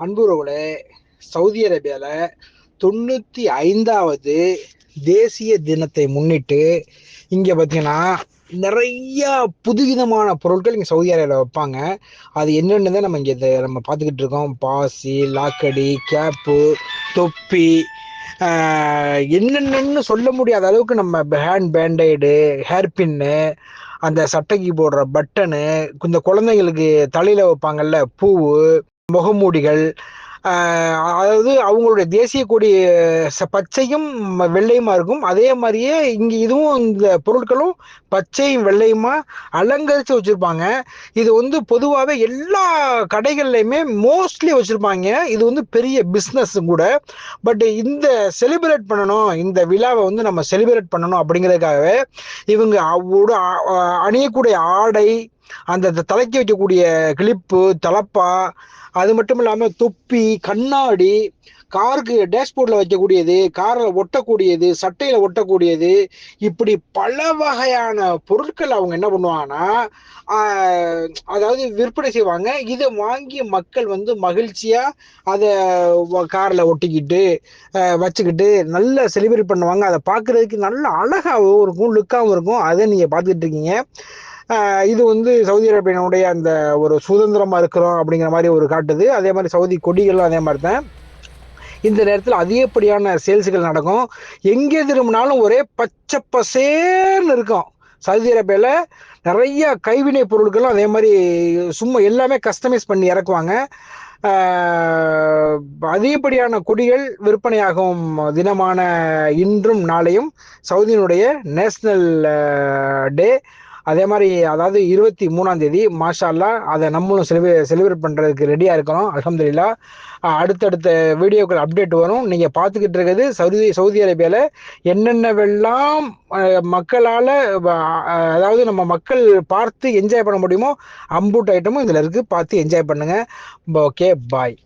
அன்புறவுகளே Saudi அரேபியாவில் தொண்ணூற்றி ஐந்தாவது தேசிய தினத்தை முன்னிட்டு இங்கே பார்த்தீங்கன்னா நிறைய புதுவிதமான பொருட்கள் இங்கே சவுதி அரேபியாவில் வைப்பாங்க அது என்னென்னு தான் நம்ம இங்கே இதை நம்ம பார்த்துக்கிட்டு இருக்கோம். பாசி லாக்கடி கேப்பு தொப்பி என்னென்னு சொல்ல முடியாத அளவுக்கு நம்ம ஹேண்ட் பேண்டைடு ஹேர் பின்னு அந்த சட்டைக்கு போடுற பட்டனு இந்த குழந்தைங்களுக்கு தலையில் வைப்பாங்கல்ல பூவு முகமூடிகள் அதாவது அவங்களுடைய தேசிய கொடி ச- பச்சையும் ம- வெள்ளையுமா இருக்கும். அதே மாதிரியே இங்க இதுவும் இந்த பொருட்களும் பச்சையும் வெள்ளையுமா அலங்கரிச்சு வச்சிருப்பாங்க. இது வந்து பொதுவாகவே எல்லா கடைகள்லையுமே மோஸ்ட்லி வச்சிருப்பாங்க. இது வந்து பெரிய பிஸ்னஸ் கூட. பட் இந்த செலிப்ரேட் பண்ணணும் இந்த விழாவை வந்து நம்ம செலிப்ரேட் பண்ணணும் அப்படிங்கிறதுக்காகவே இவங்க அவோட அணியக்கூடிய ஆடை அந்த த- தலைக்கு வைக்கக்கூடிய கிளிப்பு தலப்பா அது மட்டும் இல்லாமல் தொப்பி கண்ணாடி காருக்கு டேஷ்போர்டில் வைக்கக்கூடியது காரில் ஒட்டக்கூடியது சட்டையில் ஒட்டக்கூடியது இப்படி பல வகையான பொருட்கள் அவங்க என்ன பண்ணுவாங்கன்னா அதாவது விற்பனை செய்வாங்க. இதை வாங்கி மக்கள் வந்து மகிழ்ச்சியாக அதை காரில் ஒட்டிக்கிட்டு வச்சுக்கிட்டு நல்லா செலிப்ரேட் பண்ணுவாங்க. அதை பார்க்குறதுக்கு நல்ல அழகாகவும் இருக்கும் லுக்காகவும் இருக்கும். அதை நீங்கள் பார்த்துக்கிட்டு இருக்கீங்க. இது வந்து சவுதி அரேபியனுடைய அந்த ஒரு சுதந்திரமா இருக்கிறோம் அப்படிங்கிற மாதிரி ஒரு காட்டுது. அதே மாதிரி சவுதி கொடிகளும் அதே மாதிரி தான் இந்த நேரத்தில் அதிகப்படியான சேல்ஸுகள் நடக்கும். எங்கே திரும்பினாலும் ஒரே பச்சை பசேர்னு இருக்கும். சவுதி அரேபியாவில் நிறைய கைவினை பொருட்களும் அதே மாதிரி சும்மா எல்லாமே கஸ்டமைஸ் பண்ணி இறக்குவாங்க. அதிகப்படியான கொடிகள் விற்பனையாகும் தினமான இன்றும் நாளையும் சவுதியினுடைய நேஷனல் டே. அதே மாதிரி அதாவது இருபத்தி மூணாம் தேதி மாஷால்லா அதை நம்மளும் செலிப்ரே செலிப்ரேட் பண்ணுறதுக்கு ரெடியாக இருக்கிறோம் அலமதுல்லா அடுத்தடுத்த வீடியோக்கள் அப்டேட் வரும். நீங்கள் பார்த்துக்கிட்டு இருக்கிறது சவுதி சவுதி அரேபியாவில் என்னென்னவெல்லாம் மக்களால் அதாவது நம்ம மக்கள் பார்த்து என்ஜாய் பண்ண முடியுமோ அம்பூட் ஐட்டமும் இதில் இருக்குது பார்த்து என்ஜாய் பண்ணுங்கள் ஓகே பாய்